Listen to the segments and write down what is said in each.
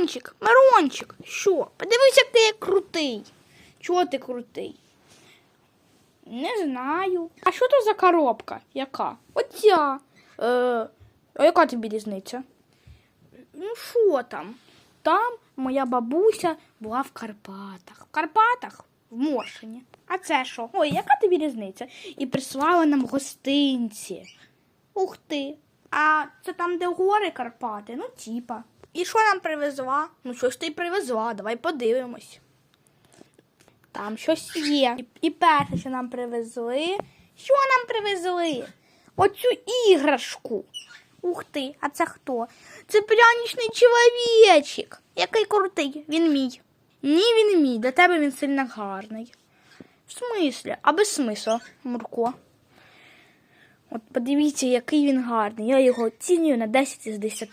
Мирончик, Мирончик, що? Подивись, як ти крутий. Чого ти крутий? Не знаю. А що то за коробка? Яка? Оця. Е, а яка тобі різниця? Ну, що там? Там моя бабуся була в Карпатах. В Карпатах? В Моршині. А це що? Ой, яка тобі різниця? І прислала нам гостинці. Ух ти. А це там, де гори Карпати? Ну, типа. І що нам привезла? Ну, щось ти привезла, давай подивимось. Там щось є. І, і перше, що нам привезли. Що нам привезли? Оцю іграшку. Ух ти, а це хто? Це прянічний чоловічик. Який крутий, він мій. Ні, він мій, для тебе він сильно гарний. В смислі? А без смислу, Мурко. От подивіться, який він гарний. Я його оцінюю на 10 із 10.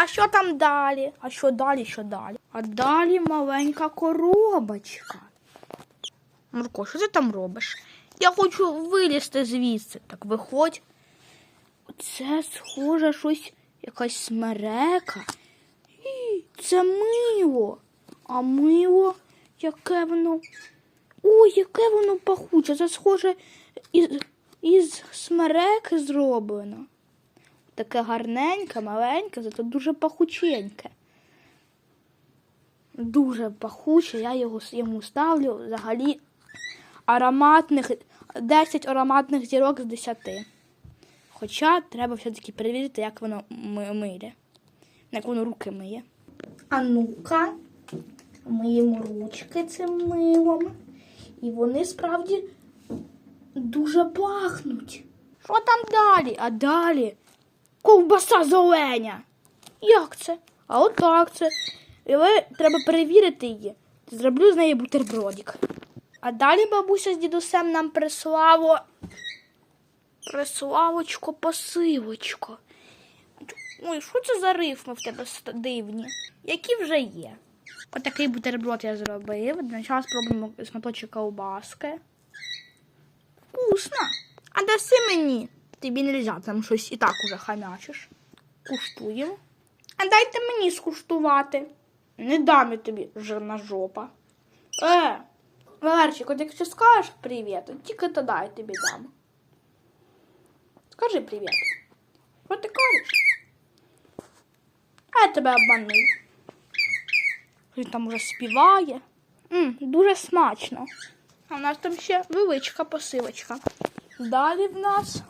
А що там далі? А що далі, що далі? А далі маленька коробочка. Мурко, що ти там робиш? Я хочу вилізти звідси. Так виходь. Це схоже щось, якась смерека. Це мило. А мило, яке воно. Ой, яке воно пахуче. Це схоже із, із смереки зроблено. Таке гарненьке, маленьке, зато дуже пахученьке. Дуже пахуче, я його йому ставлю взагалі ароматних 10 ароматних зірок з 10. Хоча треба все-таки перевірити, як воно миє. Як воно руки миє. А ну-ка, миємо ручки цим милом. І вони справді дуже пахнуть. Що там далі? А далі ковбаса зеленя. Як це? А от так це. Але треба перевірити її. Зроблю з неї бутербродик. А далі бабуся з дідусем нам прислало приславочко посилочко. Ой, що це за рифми в тебе дивні? Які вже є? Отакий бутерброд я зробив. Для спробуємо шматочок ковбаски. Вкусно. А даси мені. Тобі не можна, там щось і так уже хамячиш. Куштуємо. А дайте мені скуштувати. Не дам я тобі жирна жопа. Е, Валерчик, от якщо скажеш привіт, то тільки тоді я тобі дам. Скажи привіт. Що ти кажеш? А я тебе обманув. Він там уже співає. м дуже смачно. А в нас там ще величка посилочка. Далі в нас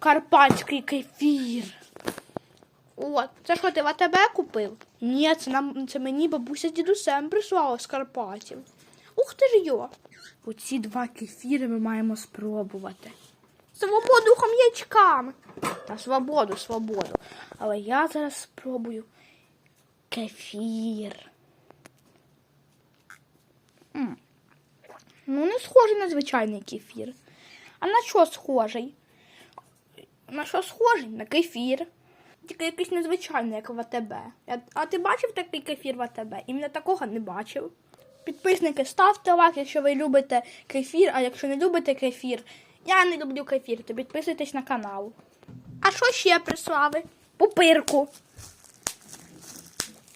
карпатський кефір. От, це що ти в АТБ купив? Ні, це нам це мені бабуся з дідусем прислала з Карпатів. Ух ти ж йо! Оці два кефіри ми маємо спробувати. Свободу хом'ячкам! Та свободу, свободу. Але я зараз спробую кефір. М. Ну, не схожий на звичайний кефір. А на що схожий? На що схожий? На кефір. Тільки якийсь незвичайний, як в АТБ. А ти бачив такий кефір в АТБ? Іменно такого не бачив. Підписники, ставте лайк, якщо ви любите кефір, а якщо не любите кефір, я не люблю кефір, то підписуйтесь на канал. А що ще прислали? Пупирку.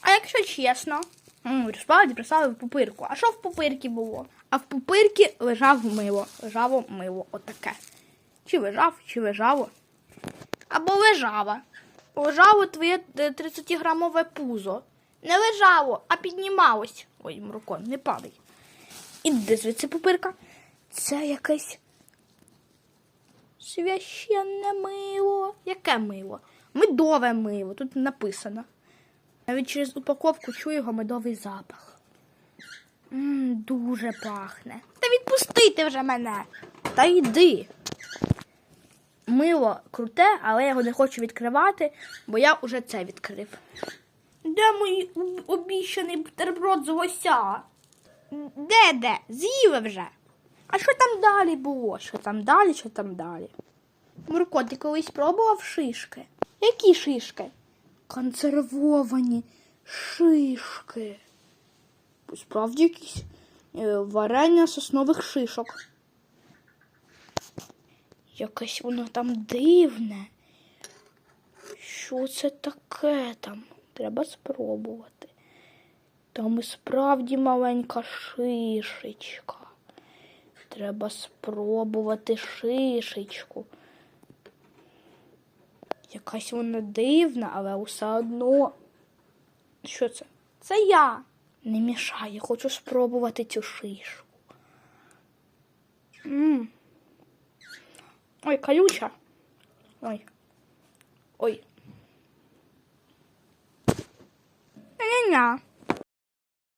А якщо чесно, справді прислали пупирку. А що в пупирці було? А в пупирці лежав мило. Лежало мило, отаке. Чи лежав, чи лежало. Або лежава. Лежало твоє е, 30-грамове пузо. Не лежало, а піднімалось. Ой, Мруко, не падай. Іди звідси пупирка. Це якесь священне мило. Яке мило? Медове мило. Тут написано. Навіть через упаковку чую його медовий запах. Мм, дуже пахне. Та відпустите вже мене. Та йди. Мило круте, але я його не хочу відкривати, бо я вже це відкрив. Де мій об- обіщаний бутерброд з лося? Де де? З'їли вже. А що там далі було? Що там далі, що там далі? Мурко, ти колись пробував шишки? Які шишки? Консервовані шишки. Справді якісь е, варення соснових шишок. Якесь воно там дивне. Що це таке там? Треба спробувати. Там і справді маленька шишечка. Треба спробувати шишечку. Якась вона дивна, але все одно. Що це? Це я. Не мішай, я хочу спробувати цю шишку. м Ой, колюча. Ой. Ой. Ня-ня-ня.